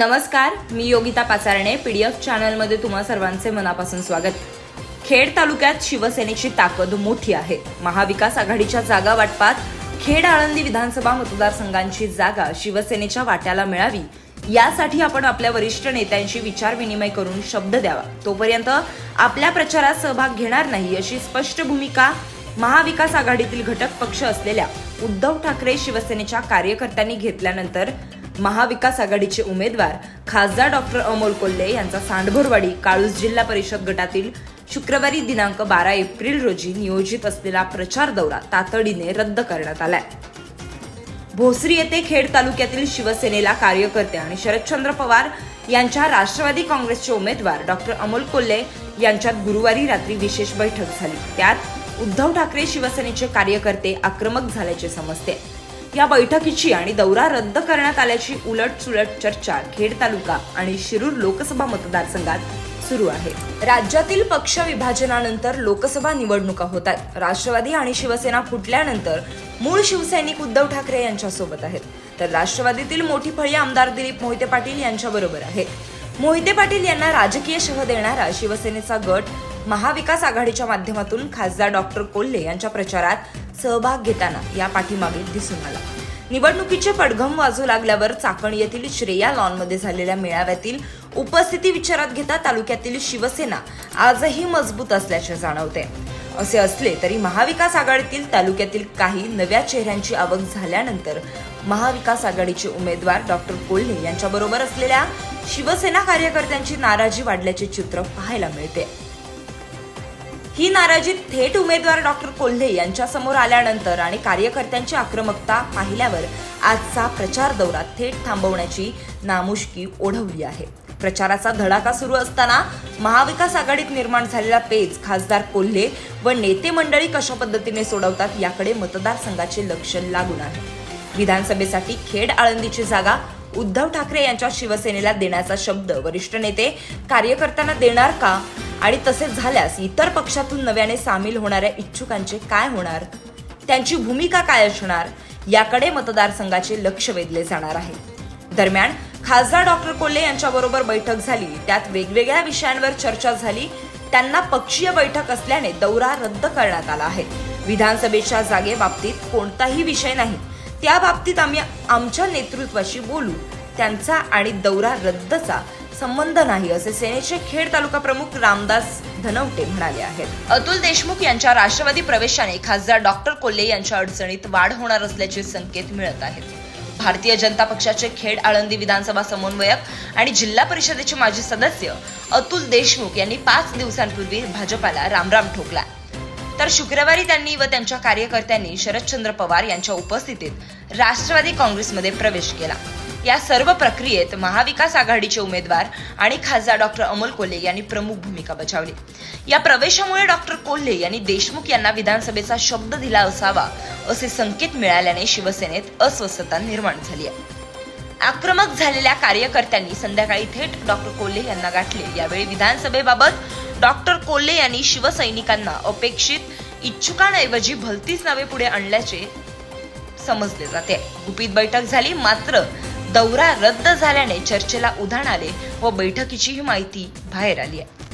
नमस्कार मी योगिता पाचारणे एफ चॅनलमध्ये तुम्हा सर्वांचे मनापासून स्वागत. खेड तालुक्यात शिवसेनेची ताकद मोठी आहे. महाविकास आघाडीच्या जागा वाटपात खेड आळंदी विधानसभा मतदारसंघांची जागा शिवसेनेच्या वाट्याला मिळावी. यासाठी आपण आपल्या वरिष्ठ नेत्यांशी विचारविनिमय करून शब्द द्यावा. तोपर्यंत आपल्या प्रचारात सहभाग घेणार नाही अशी स्पष्ट भूमिका महाविकास आघाडीतील घटक पक्ष असलेल्या उद्धव ठाकरे शिवसेनेच्या कार्यकर्त्यांनी घेतल्यानंतर महाविकास आघाडीचे उमेदवार खासदार डॉक्टर अमोल कोल्हे यांचा सांडभोरवाडी काळूस जिल्हा परिषद गटातील शुक्रवारी दिनांक बारा एप्रिल रोजी नियोजित असलेला प्रचार दौरा तातडीने रद्द करण्यात आलाय. भोसरी येथे खेड तालुक्यातील शिवसेनेला कार्यकर्ते आणि शरदचंद्र पवार यांच्या राष्ट्रवादी काँग्रेसचे उमेदवार डॉक्टर अमोल कोल्हे यांच्यात गुरुवारी रात्री विशेष बैठक झाली. त्यात उद्धव ठाकरे शिवसेनेचे कार्यकर्ते आक्रमक झाल्याचे समजते. या बैठकीची आणि दौरा रद्द करण्यात आल्याची उलट सुलट चर्चा खेड तालुका आणि शिरूर लोकसभा मतदारसंघात सुरू आहे. राज्यातील पक्ष विभाजनानंतर लोकसभा निवडणुका होतात राष्ट्रवादी आणि शिवसेना फुटल्यानंतर मूळ शिवसैनिक उद्धव ठाकरे यांच्यासोबत आहेत. तर राष्ट्रवादीतील मोठी फळी आमदार दिलीप मोहिते पाटील यांच्याबरोबर आहे. मोहिते पाटील यांना राजकीय शह देणारा शिवसेनेचा गट महाविकास आघाडीच्या माध्यमातून खासदार डॉक्टर कोल्हे यांच्या प्रचारात सहभाग घेताना या पाठीमागे दिसून आला. निवडणुकीचे पडघम वाजू लागल्यावर चाकण येथील श्रेया लॉनमध्ये झालेल्या मेळाव्यातील उपस्थिती विचारात घेता तालुक्यातील शिवसेना आजही मजबूत असल्याचे जाणवते. असे असले तरी महाविकास आघाडीतील तालुक्यातील काही नव्या चेहऱ्यांची आवक झाल्यानंतर महाविकास आघाडीचे उमेदवार डॉक्टर कोल्हे यांच्याबरोबर असलेल्या शिवसेना कार्यकर्त्यांची नाराजी वाढल्याचे चित्र पाहायला मिळते. ही नाराजी थेट उमेदवार डॉक्टर कोल्हे यांच्यासमोर आल्यानंतर आणि कार्यकर्त्यांची आक्रमकता पाहिल्यावर आजचा प्रचार दौरा थेट थांबवण्याची नामुष्की ओढवली आहे. प्रचाराचा धडाका सुरू असताना महाविकास आघाडीत निर्माण झालेला पेच खासदार कोल्हे व नेते मंडळी कशा पद्धतीने सोडवतात याकडे मतदारसंघाचे लक्ष लागून आहे. विधानसभेसाठी खेड आळंदीची जागा उद्धव ठाकरे यांच्या शिवसेनेला देण्याचा शब्द वरिष्ठ नेते कार्यकर्त्यांना देणार का? आणि तसेच झाल्यास इतर पक्षातून नव्याने सामील होणाऱ्या इच्छुकांचे काय होणार? त्यांची भूमिका काय असणार? याकडे मतदारसंघाचे लक्ष वेधले जाणार आहे. दरम्यान खासदार डॉक्टर कोल्हे यांच्याबरोबर बैठक झाली. त्यात वेगवेगळ्या विषयांवर चर्चा झाली. त्यांना पक्षीय बैठक असल्याने दौरा रद्द करण्यात आला आहे. विधानसभेच्या जागेबाबतीत कोणताही विषय नाही. त्या बाबतीत आम्ही आमच्या नेतृत्वाशी बोलू. त्यांचा आणि दौरा रद्दचा संबंध नाही असे सेनेचे खेड तालुका प्रमुख रामदास धनवटे म्हणाले आहेत. अतुल देशमुख यांच्या राष्ट्रवादी प्रवेशाने खासदार डॉक्टर कोल्हे यांच्या अडचणीत वाढ होणार असल्याचे संकेत मिळत आहेत. भारतीय जनता पक्षाचे खेड आळंदी विधानसभा समन्वयक आणि जिल्हा परिषदेचे माजी सदस्य अतुल देशमुख यांनी पाच दिवसांपूर्वी भाजपाला रामराम ठोकला. तर शुक्रवारी त्यांनी व त्यांच्या कार्यकर्त्यांनी शरदचंद्र पवार यांच्या उपस्थितीत राष्ट्रवादी काँग्रेसमध्ये प्रवेश केला. या सर्व प्रक्रियेत महाविकास आघाडीचे उमेदवार आणि खासदार डॉक्टर अमोल कोल्हे यांनी प्रमुख भूमिका बजावली. या प्रवेशामुळे डॉक्टर कोल्हे यांनी देशमुख यांना विधानसभेचा शब्द दिला असावा असे संकेत मिळाल्याने शिवसेनेत अस्वस्थता निर्माण झाली आहे. आक्रमक झालेल्या कार्यकर्त्यांनी संध्याकाळी थेट डॉक्टर कोल्हे यांना गाठले. यावेळी विधानसभेबाबत डॉक्टर कोल्हे यांनी शिवसैनिकांना अपेक्षित इच्छुकांऐवजी भलतीच नावे पुढे आणल्याचे समजले जाते. गुपित बैठक झाली मात्र दौरा रद्द झाल्याने चर्चेला उधाण आले व बैठकीचीही माहिती बाहेर आली आहे.